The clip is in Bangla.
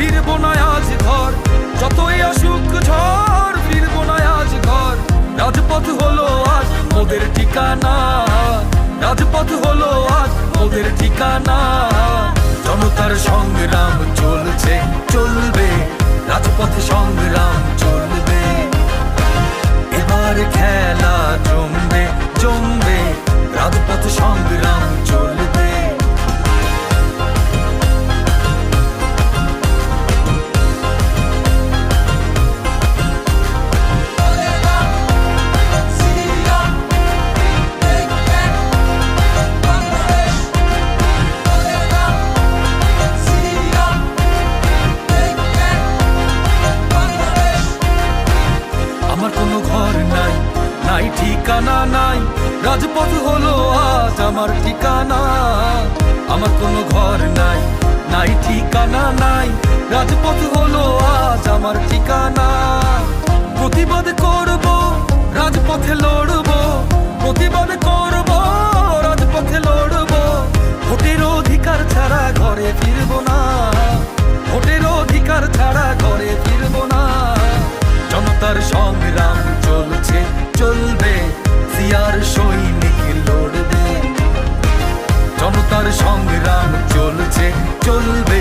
ফিরব না আজ ঘর। যতই অসুখ ঝড়, ফিরব না আজ ঘর। রাজপথ হলো আজ ওদের ঠিকানা। রাজপথ হলো আজ ওদের ঠিকানা। জনতার সংগ্রাম পথ হলো আজ আমার ঠিকানা। আমার কোনো ঘর নাই নাই ঠিকানা নাই। রাজপথ হলো আজ আমার ঠিকানা। প্রতিবাদ করব, রাজপথে লড়ব। প্রতিবাদ করব, রাজপথে লড়ব। ভোটের অধিকার ছাড়া ঘরে ফিরব না। সংগ্রাম চলছে চলবে।